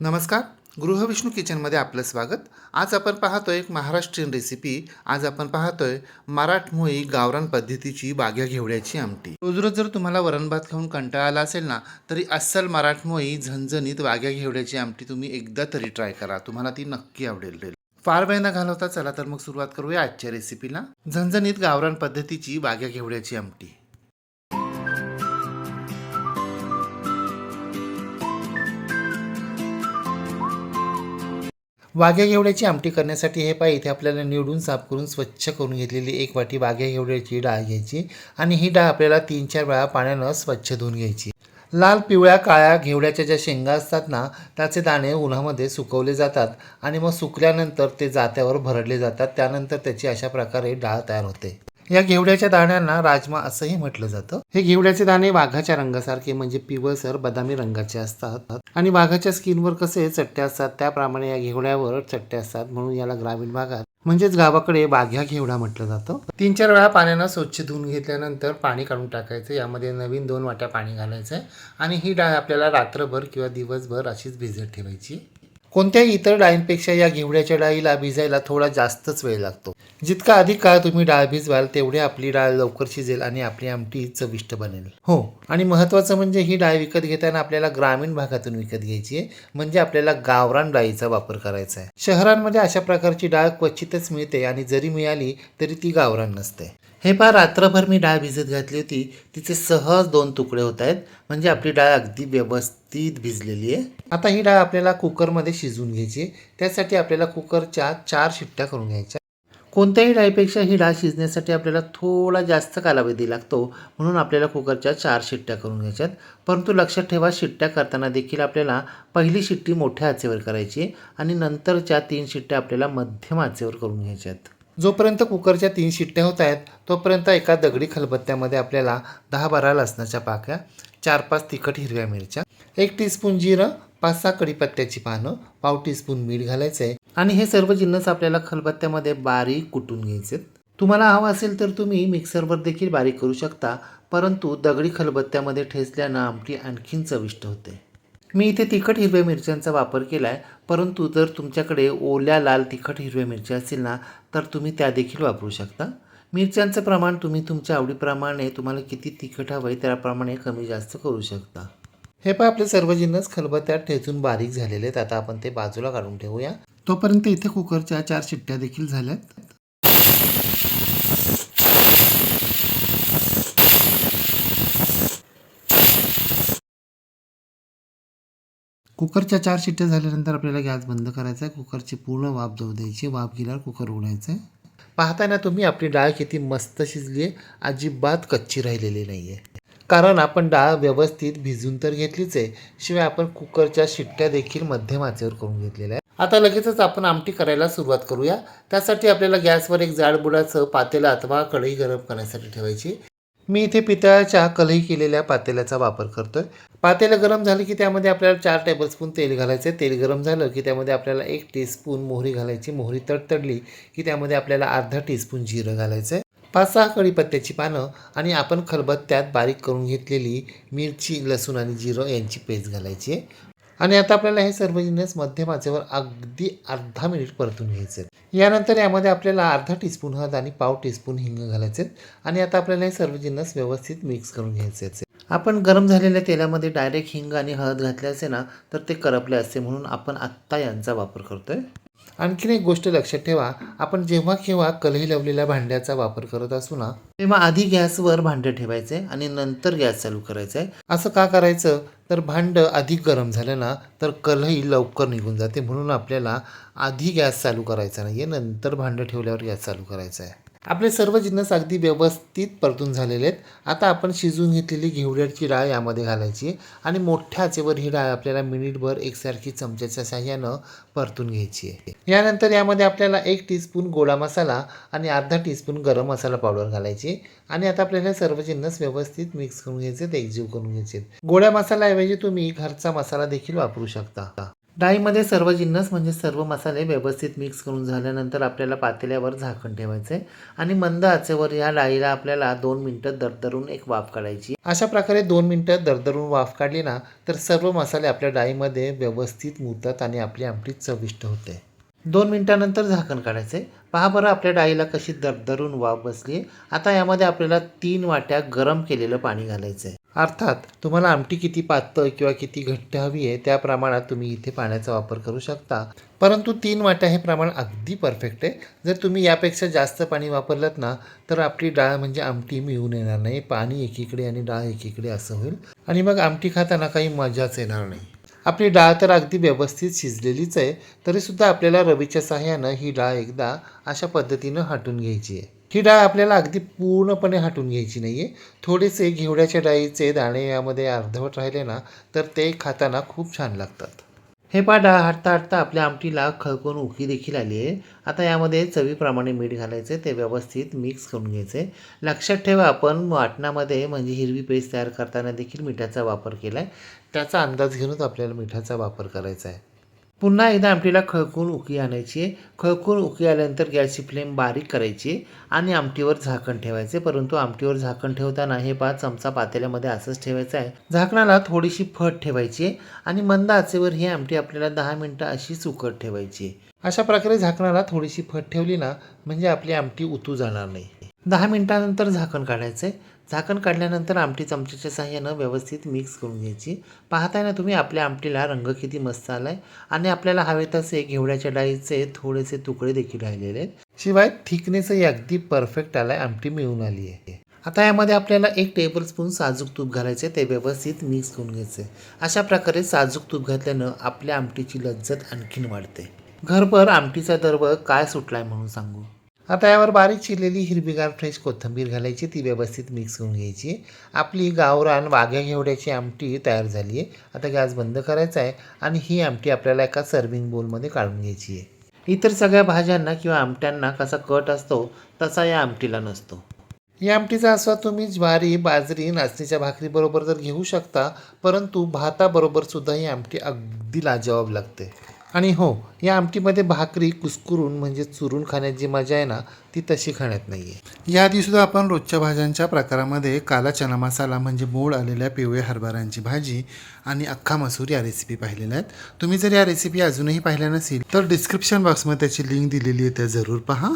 नमस्कार. गृहविष्णू किचनमध्ये आपलं स्वागत. आज आपण पाहतोय एक महाराष्ट्रीयन रेसिपी आज आपण पाहतोय मराठमोळी गावरान पद्धतीची बाग्या घेवड्याची आमटी. रोज रोज जर तुम्हाला वरण भात खाऊन कंटाळा आला असेल ना तरी अस्सल मराठमोळी झणझणीत वाग्या घेवड्याची आमटी तुम्ही एकदा तरी ट्राय करा. तुम्हाला ती नक्की आवडेल. फार वेळ न घालवता चला तर मग सुरुवात करूया आजच्या रेसिपीला झणझणीत गावरान पद्धतीची बाग्या घेवड्याची आमटी. वाघ्या घेवड्याची आमटी करण्यासाठी हे पाय इथे आपल्याला निवडून साफ करून स्वच्छ करून घेतलेली एक वाटी वाघ्या घेवड्याची डाळ घ्यायची आणि ही डाळ आपल्याला तीन चार वेळा पाण्यानं स्वच्छ धुवून घ्यायची. लाल पिवळ्या काळ्या घेवड्याच्या ज्या शेंगा असतात ना त्याचे दाणे उन्हामध्ये सुकवले जातात आणि मग सुकल्यानंतर ते जात्यावर भरडले जातात. त्यानंतर त्याची अशा प्रकारे डाळ तयार होते. या घेवड्याच्या दाण्यांना राजमा असंही म्हटलं जातं. हे घेवड्याचे दाणे वाघाच्या रंगासारखे म्हणजे पिवळसर बदामी रंगाचे असतात आणि वाघाच्या स्किनवर कसे चट्टे असतात त्याप्रमाणे या घेवड्यावर चट्टे असतात म्हणून याला ग्रामीण भागात म्हणजेच गावाकडे वाघ्या घेवडा म्हटलं जातं. तीन चार वेळा पाण्यानं स्वच्छ धुवून घेतल्यानंतर पाणी काढून टाकायचं. यामध्ये नवीन दोन वाट्या पाणी घालायचं आणि ही डाळ आपल्याला रात्रभर किंवा दिवसभर अशीच भिजत ठेवायची. कोणत्याही इतर डाळींपेक्षा या घेवड्याच्या डाळीला भिजायला थोडा जास्तच वेळ लागतो. जितका अधिक काळ तुम्ही डाळ भिजवाल तेवढी आपली डाळ लवकर शिजेल आणि आपली आमटी चविष्ट बनेल. हो आणि महत्त्वाचं म्हणजे ही डाळ विकत घेताना आपल्याला ग्रामीण भागातून विकत घ्यायची आहे. म्हणजे आपल्याला गावरान डाळीचा वापर करायचा आहे. शहरांमध्ये अशा प्रकारची डाळ क्वचितच मिळते आणि जरी मिळाली तरी ती गावरान नसते. हे पहा रात्रभर मी डाळ भिजत घातली होती. तिचे सहज दोन तुकडे होत आहेत. म्हणजे आपली डाळ अगदी व्यवस्थित भिजलेली आहे. आता ही डाळ आपल्याला कुकरमध्ये शिजवून घ्यायची त्यासाठी आपल्याला कुकरच्या चार शिट्ट्या करून घ्यायच्या कोणत्याही डाळीपेक्षा ही डाळ शिजण्यासाठी आपल्याला थोडा जास्त कालावधी लागतो. म्हणून आपल्याला कुकरच्या चार शिट्ट्या करून घ्यायच्यात परंतु लक्षात ठेवा शिट्ट्या करताना देखील आपल्याला पहिली शिट्टी मोठ्या आचेवर करायची आणि नंतरच्या तीन शिट्ट्या आपल्याला मध्यम आचेवर करून घ्यायच्यात जोपर्यंत कुकरच्या तीन शिट्ट्या होत आहेत तोपर्यंत एका दगडी खलबत्त्यामध्ये आपल्याला दहा बारा लसणाच्या पाक्या चार पाच तिखट हिरव्या मिरच्या एक टीस्पून जिरं पाच सहा कढीपत्त्याची पानं पाव टीस्पून मीठ घालायचं आहे आणि हे सर्व जिन्नस आपल्याला खलबत्त्यामध्ये बारीक कुटून घ्यायचे. तुम्हाला हवं असेल तर तुम्ही मिक्सरवर देखील बारीक करू शकता परंतु दगडी खलबत्त्यामध्ये ठेचल्यानं आमटी आणखीन चविष्ट होते. मी इथे तिखट हिरव्या मिरच्यांचा वापर केला आहे परंतु जर तुमच्याकडे ओल्या लाल तिखट हिरव्या मिरच्या असतील ना तर तुम्ही त्या देखील वापरू शकता. मिरच्यांचं प्रमाण तुम्ही तुमच्या आवडीप्रमाणे तुम्हाला किती तिखट हवं आहे त्याप्रमाणे कमी जास्त करू शकता. हे पण आपले सर्व जिन्नस खलबत्यात ठेचून बारीक झालेले आहेत. आता आपण ते बाजूला काढून ठेवूया. तोपर्यंत इथे कुकरच्या चार शिट्ट्या देखील झाल्यात. कुकरच्या चार शिट्ट्या झाल्यानंतर आपल्याला गॅस बंद करायचा आहे. कुकरची पूर्ण वाफ जाऊ द्यायची वाफ गेल्यावर कुकर उघडायचं आहे. पाहताय ना तुम्ही आपली डाळ किती मस्त शिजली आहे. अजिबात कच्ची राहिलेली नाही आहे कारण आपण डाळ व्यवस्थित भिजून तर घेतलीच आहे. शिवाय आपण कुकरच्या शिट्ट्या देखील मध्यम आचेवर करून घेतलेल्या आहे आता लगेचच आपण आमटी करायला सुरुवात करूया. त्यासाठी आपल्याला गॅसवर एक जाडबुडाचं पातेलं अथवा कढई गरम करण्यासाठी ठेवायची. मी इथे पितळाच्या कलई केलेल्या पातेल्याचा वापर करतोय. पातेलं गरम झालं की त्यामध्ये आपल्याला चार टेबलस्पून तेल घालायचं आहे तेल गरम झालं की त्यामध्ये आपल्याला एक टीस्पून मोहरी घालायची. मोहरी तडतडली की त्यामध्ये आपल्याला अर्धा टीस्पून जिरं घालायचं आहे पाच सहा कढीपत्त्याची पानं आणि आपण खलबत्त्यात बारीक करून घेतलेली मिरची लसूण आणि जिरं यांची पेस्ट घालायची आहे. आणि आता आपल्याला हे सर्व मध्यमाचेवर मध्यम आचेवर अगदी अर्धा मिनिट परतून घ्यायचं आहे यानंतर यामध्ये आपल्याला अर्धा टीस्पून हळद आणि पाव टीस्पून हिंग घालायचे आणि आता आपल्याला हे सर्व जिन्नस व्यवस्थित मिक्स करून घ्यायचे आहेत. आपण गरम झालेल्या तेलामध्ये डायरेक्ट हिंग आणि हळद घातले असे ना तर ते करपले असते म्हणून आपण आत्ता यांचा वापर करतोय. आणखीन एक गोष्ट लक्षात ठेवा आपण जेव्हा केव्हा कलही लावलेल्या भांड्याचा वापर करत असू ना तेव्हा आधी गॅसवर भांडं ठेवायचे आणि नंतर गॅस चालू करायचं. आहे असं का करायचं? तर भांडं अधिक गरम झालं ना तर कलही लवकर निघून जाते. म्हणून आपल्याला आधी गॅस चालू करायचा नाही आहे नंतर भांडं ठेवल्यावर गॅस चालू करायचा आहे. आपले सर्व जिन्नस अगदी व्यवस्थित परतून झालेले आहेत. आता आपण शिजवून घेतलेली घेवड्याची डाळ यामध्ये घालायची आणि मोठ्या आचेवर ही डाळ आपल्याला मिनिटभर एकसारखी चमच्याच्या साह्यानं परतून घ्यायची आहे. यानंतर यामध्ये आपल्याला एक टीस्पून गोडा मसाला आणि अर्धा टीस्पून गरम मसाला पावडर घालायची आणि आता आपल्याला सर्व जिन्नस व्यवस्थित मिक्स करून घ्यायचे एकजीव करून घ्यायचे गोड्या मसाल्याऐवजी तुम्ही घरचा मसाला देखील वापरू शकता. डाळीमध्ये सर्व जिन्नस म्हणजे सर्व मसाले व्यवस्थित मिक्स करून झाल्यानंतर आपल्याला पातेल्यावर झाकण ठेवायचं आहे आणि मंद आचेवर या डाळीला आपल्याला दोन मिनटं दरदरून एक वाफ काढायची. अशा प्रकारे दोन मिनटं दरदरून वाफ काढली ना तर सर्व मसाले आपल्या डाळीमध्ये व्यवस्थित मुरतात आणि आपली आमटी चविष्ट होते. दोन मिनटानंतर झाकण काढायचे पहा बरं आपल्या डाळीला कशी दरदरून वाफ बसली आता यामध्ये आपल्याला तीन वाट्या गरम केलेलं पाणी घालायचं आहे अर्थात तुम्हाला आमटी किती पातळ किंवा किती घट्ट हवी आहे त्या प्रमाणात तुम्ही इथे पाण्याचा वापर करू शकता. परंतु तीन वाट्या हे प्रमाण अगदी परफेक्ट आहे. जर तुम्ही यापेक्षा जास्त पाणी वापरलं ना तर आपली डाळ म्हणजे आमटी मिळून येणार नाही. पाणी एकीकडे आणि डाळ एकीकडे असं होईल. आणि मग आमटी खाताना काही मजाच येणार नाही. आपली डाळ तर अगदी व्यवस्थित शिजलेलीच आहे तरीसुद्धा आपल्याला रवीच्या सहाय्यानं ही डाळ एकदा अशा पद्धतीनं हटून घ्यायची आहे. ही डाळ आपल्याला अगदी पूर्णपणे हटून घ्यायची नाही आहे थोडेसे घेवड्याच्या डाळीचे दाणे यामध्ये अर्धवट राहिले ना तर ते खाताना खूप छान लागतात. हे पा डाळ हटता हाटता आपल्या आमटीला खळकून उकी देखील आली आहे. आता यामध्ये चवीप्रमाणे मीठ घालायचे ते व्यवस्थित मिक्स करून घ्यायचे. लक्षात ठेवा आपण वाटणामध्ये म्हणजे हिरवी पेस्ट तयार करताना देखील मिठाचा वापर केला आहे त्याचा अंदाज घेऊनच आपल्याला मिठाचा वापर करायचा आहे. पुन्हा एकदा आमटीला खळकून उकी आणायची खळकून उकी आल्यानंतर गॅसची फ्लेम बारीक करायची आणि आमटीवर झाकण ठेवायचे परंतु आमटीवर झाकण ठेवताना हे पाच चमचा पातेल्यामध्ये असंच ठेवायचं आहे. झाकणाला थोडीशी फट ठेवायची आणि मंद आचेवर ही आमटी आपल्याला दहा मिनटं अशीच उकट ठेवायची अशा प्रकारे झाकणाला थोडीशी फट ठेवली ना म्हणजे आपली आमटी उतू जाणार नाही. दहा मिनटानंतर झाकण काढायचं आहे झाकण काढल्यानंतर आमटी चमच्याच्या साह्यानं व्यवस्थित मिक्स करून घ्यायची. पाहताय ना तुम्ही आपल्या आमटीला रंग किती मस्त आला आहे आणि आपल्याला हवे तसे घेवड्याच्या डाळीचे थोडेसे तुकडे देखील राहिलेले आहेत. शिवाय थिकनेसही अगदी परफेक्ट आला आहे आमटी मिळून आली आहे. आता यामध्ये आपल्याला एक टेबलस्पून साजूक तूप घालायचे ते व्यवस्थित मिक्स करून घ्यायचे अशा प्रकारे साजूक तूप घातल्यानं आपल्या आमटीची लज्जत आणखीन वाढते. घरभर आमटीचा दर्व काय सुटलाय म्हणून सांगू? आता यावर बारीक चिरलेली हिरवीगार फ्रेश कोथिंबीर घालायची ती व्यवस्थित मिक्स करून घ्यायची. आपली गावरान वाघ्या घेवड्याची आमटी तयार झाली आहे. आता गॅस बंद करायचा आहे आणि ही आमटी आपल्याला एका सर्विंग बोलमध्ये काढून घ्यायची आहे. इतर सगळ्या भाज्यांना किंवा आमट्यांना कसा कट असतो तसा या आमटीला नसतो. या आमटीचा आस्वाद तुम्ही ज्वारी बाजरी नाचणीच्या भाकरीबरोबर तर घेऊ शकता परंतु भाताबरोबर सुद्धा ही आमटी अगदी लाजवाब लागते. आणि हो या आमटीमध्ये भाकरी कुस्करून म्हणजे चुरून खाण्याची जी मजा आहे ना ती तशी खाण्यात नाही आहे याआधीसुद्धा आपण रोजच्या भाज्यांच्या प्रकारामध्ये काला चना मसाला म्हणजे मोड आलेल्या पिवळ्या हरभऱ्यांची भाजी आणि अख्खा मसूर या रेसिपी पाहिलेल्या आहेत. तुम्ही जर या रेसिपी अजूनही पाहिल्या नसेल तर डिस्क्रिप्शन बॉक्समध्ये त्याची लिंक दिलेली आहे त्या जरूर पहा.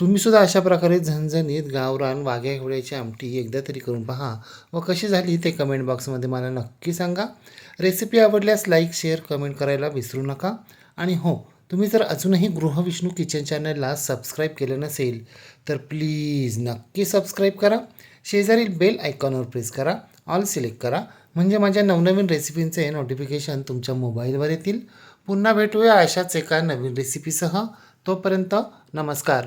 तुम्ही सुद्धा अशा प्रकारे झणझणीत गावरान वाघ्या घेवड्याची आमटी एकदा तरी करून पहा. व कशी झाली ते कमेंट बॉक्समध्ये मला नक्की सांगा. रेसिपी आवडल्यास लाईक शेअर कमेंट करायला विसरू नका. आणि हो तुम्ही जर अजूनही गृहविष्णू किचन चॅनलला सबस्क्राईब केलं नसेल तर प्लीज नक्की सबस्क्राईब करा. शेजारील बेल आयकॉनवर प्रेस करा. ऑल सिलेक्ट करा. म्हणजे माझ्या नवनवीन रेसिपींचे नोटिफिकेशन तुमच्या मोबाईलवर येतील. पुन्हा भेटूया अशाच एका नवीन रेसिपीसह तोपर्यंत नमस्कार.